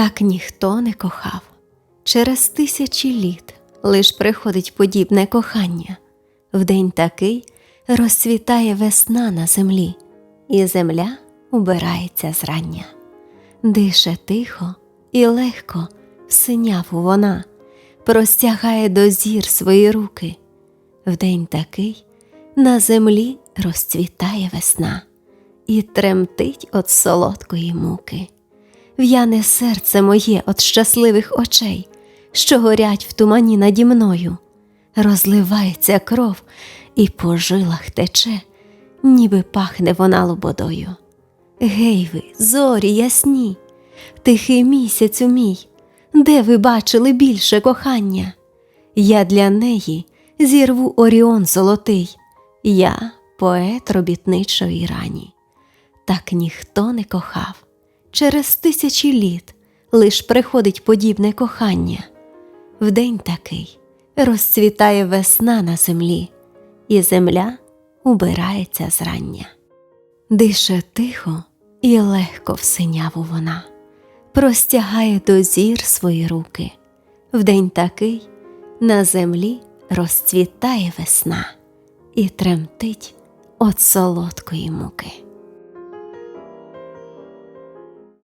Так ніхто не кохав. Через тисячі літ лиш приходить подібне кохання. В день такий розцвітає весна на землі, і земля убирається зрання. Дише тихо і легко синяву вона, простягає до зір свої руки. В день такий на землі розцвітає весна і тремтить от солодкої муки. В'яне серце моє от щасливих очей, що горять в тумані наді мною, розливається кров і по жилах тече, ніби пахне вона лободою. Гей ви, зорі ясні, тихий місяцю мій, де ви бачили більше кохання? Я для неї зірву оріон золотий, я поет робітничої рані. Так ніхто не кохав. Через тисячі літ лиш приходить подібне кохання. В день такий розцвітає весна на землі, і земля убирається зрання. Дише тихо і легко в синяву вона, простягає до зір свої руки. В день такий на землі розцвітає весна і тремтить от солодкої муки.